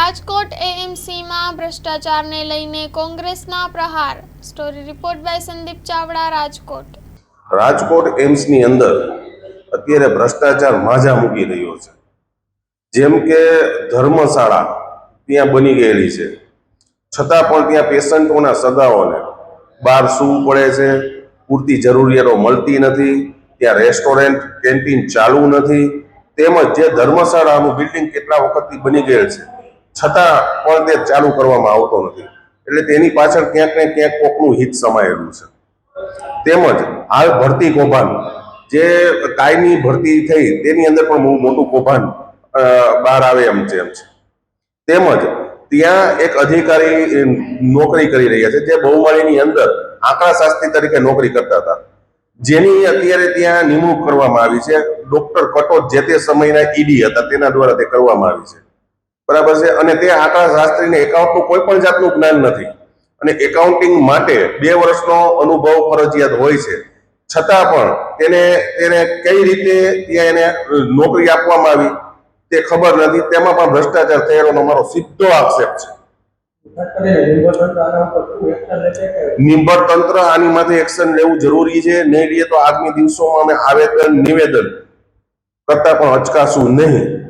રાજકોટ એએમસીમાં ભ્રષ્ટાચારને લઈને કોંગ્રેસના પ્રહાર. Story report by Sandeep Chavda, Rajkot. Rajkot એમ્સની અંદર અત્યારે ભ્રષ્ટાચાર માજા મૂકી રહ્યો છે. જેમ કે ધર્મશાળા ત્યાં બની ગયેલી છે. છતાં પણ ત્યાં પેશન્ટોના સગાઓને બહાર સૂવું પડે છે. પૂરતી જરૂરિયાતો મળતી નથી. ત્યાં રેસ્ટોરન્ટ, કેન્ટીન ચાલુ નથી. તેમજ જે ધર્મશાળાનું બિલ્ડિંગ કેટલા વખતથી બની ગયેલ છે છતાં પણ તે ચાલુ કરવામાં આવતો નથી. એટલે તેની પાછળ ક્યાંક ને ક્યાંક કોકનું હિત સમાયેલું છે. તેમજ હાલ ભરતી કૌભાંડ, જે કાયમી ભરતી થઈ તેની અંદર પણ બહુ મોટું કૌભાંડ બહાર આવે એમ છે એમ છે. તેમજ ત્યાં એક અધિકારી નોકરી કરી રહ્યા છે, જે બહુમાળીની અંદર આંકડા શાસ્ત્રી તરીકે નોકરી કરતા હતા. જેની અત્યારે ત્યાં નિમણૂક કરવામાં આવી છે. ડોક્ટર કટોચ જે તે સમયના ઈડી હતા, તેના દ્વારા તે કરવામાં આવી છે. બરાબર છે? અને તે આંકડા શાસ્ત્રીને એકાઉન્ટનું કોઈ પણ જાતનું જ્ઞાન નથી. અને એકાઉન્ટિંગ માટે બે વર્ષનો અનુભવ ફરજિયાત હોય છે. છતાં પણ તેને તેને કઈ રીતે ત્યાં એને નોકરી આપવામાં આવી તે ખબર નથી. તેમાં પણ ભ્રષ્ટાચાર થયેલો મારો સીધો આક્ષેપ છે. નિર્ભર તંત્ર આની માટે એક્શન લેવું જરૂરી છે. નહીં લઈએ તો આગામી દિવસોમાં અમે આવેદન, નિવેદન કરતા પણ અચકાશું નહીં.